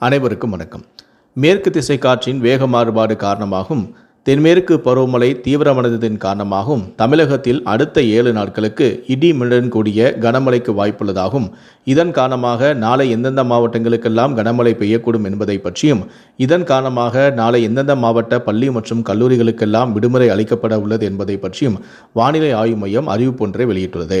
அனைவருக்கும் வணக்கம். மேற்கு திசை காற்றின் வேக மாறுபாடு காரணமாகவும் தென்மேற்கு பருவமழை தீவிரமடைந்ததின் காரணமாகவும் தமிழகத்தில் அடுத்த ஏழு நாட்களுக்கு இடி மின்னுடன் கூடிய கனமழைக்கு வாய்ப்புள்ளதாகவும் இதன் காரணமாக நாளை எந்தெந்த மாவட்டங்களுக்கெல்லாம் கனமழை பெய்யக்கூடும் என்பதை பற்றியும் இதன் காரணமாக நாளை எந்தெந்த மாவட்ட பள்ளி மற்றும் கல்லூரிகளுக்கெல்லாம் விடுமுறை அளிக்கப்பட உள்ளது என்பதை பற்றியும் வானிலை ஆய்வு மையம் அறிவிப்பு ஒன்றை வெளியிட்டுள்ளது.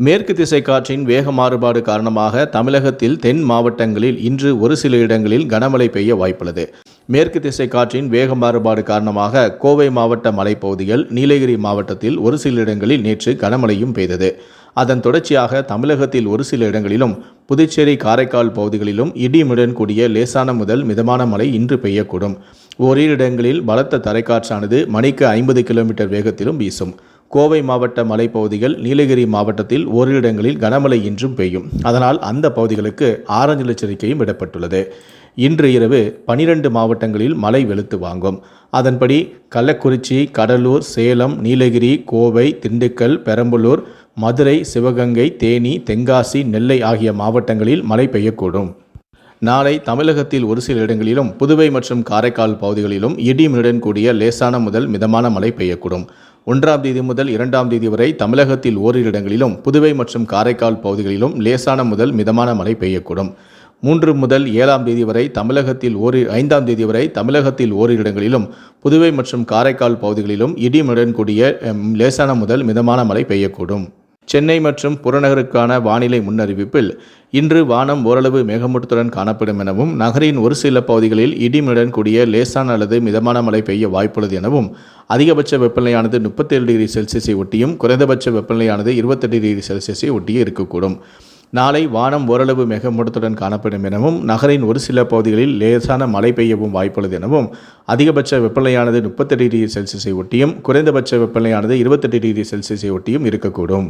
மேற்கு திசை காற்றின் வேக மாறுபாடு காரணமாக தமிழகத்தில் தென் மாவட்டங்களில் இன்று ஒரு சில இடங்களில் கனமழை பெய்ய வாய்ப்புள்ளது. மேற்கு திசை காற்றின் வேக மாறுபாடு காரணமாக கோவை மாவட்ட மலைப்பகுதிகள் நீலகிரி மாவட்டத்தில் ஒரு சில இடங்களில் நேற்று கனமழையும் பெய்தது. அதன் தொடர்ச்சியாக தமிழகத்தில் ஒரு சில இடங்களிலும் புதுச்சேரி காரைக்கால் பகுதிகளிலும் இடியுடன் கூடிய லேசான முதல் மிதமான மழை இன்று பெய்யக்கூடும். ஓரிரு இடங்களில் பலத்த தரைக்காற்றானது மணிக்கு ஐம்பது கிலோமீட்டர் வேகத்திலும் வீசும். கோவை மாவட்ட மலைப்பகுதிகள் நீலகிரி மாவட்டத்தில் ஓரிரு இடங்களில் கனமழை இன்றும் பெய்யும். அதனால் அந்த பகுதிகளுக்கு ஆரஞ்சு எச்சரிக்கையும் விடப்பட்டுள்ளது. இன்று இரவு பனிரெண்டு மாவட்டங்களில் மழை வெளுத்து வாங்கும். அதன்படி கள்ளக்குறிச்சி கடலூர் சேலம் நீலகிரி கோவை திண்டுக்கல் பெரம்பலூர் மதுரை சிவகங்கை தேனி தென்காசி நெல்லை ஆகிய மாவட்டங்களில் மழை பெய்யக்கூடும். நாளை தமிழகத்தில் ஒரு சில இடங்களிலும் புதுவை மற்றும் காரைக்கால் பகுதிகளிலும் இடிமிடன் கூடிய லேசான முதல் மிதமான மழை பெய்யக்கூடும். ஒன்றாம் தேதி முதல் இரண்டாம் தேதி வரை தமிழகத்தில் ஓரிரு இடங்களிலும் புதுவை மற்றும் காரைக்கால் பகுதிகளிலும் லேசான முதல் மிதமான மழை பெய்யக்கூடும். மூன்று முதல் ஏழாம் தேதி வரை தமிழகத்தில் ஓரி ஐந்தாம் தேதி வரை தமிழகத்தில் ஓரிரு இடங்களிலும் புதுவை மற்றும் காரைக்கால் பகுதிகளிலும் இடிமுடன் கூடிய லேசான முதல் மிதமான மழை பெய்யக்கூடும். சென்னை மற்றும் புறநகருக்கான வானிலை முன்னறிவிப்பில் இன்று வானம் ஓரளவு மேகமூட்டத்துடன் காணப்படும் எனவும் நகரின் ஒரு சில பகுதிகளில் இடிமுடன் கூடிய லேசான அல்லது மிதமான மழை பெய்ய வாய்ப்புள்ளது எனவும் அதிகபட்ச வெப்பநிலையானது முப்பத்தேழு டிகிரி செல்சியஸை ஒட்டியும் குறைந்தபட்ச வெப்பநிலையானது இருபத்தெட்டு டிகிரி செல்சியஸை ஒட்டியும் இருக்கக்கூடும். நாளை வானம் ஓரளவு மேகமூட்டத்துடன் காணப்படும் எனவும் நகரின் ஒரு சில பகுதிகளில் லேசான மழை பெய்யவும் வாய்ப்புள்ளது எனவும் அதிகபட்ச வெப்பநிலையானது முப்பத்தெட்டு டிகிரி செல்சியஸை ஒட்டியும் குறைந்தபட்ச வெப்பநிலையானது இருபத்தெட்டு டிகிரி செல்சியஸை ஒட்டியும் இருக்கக்கூடும்.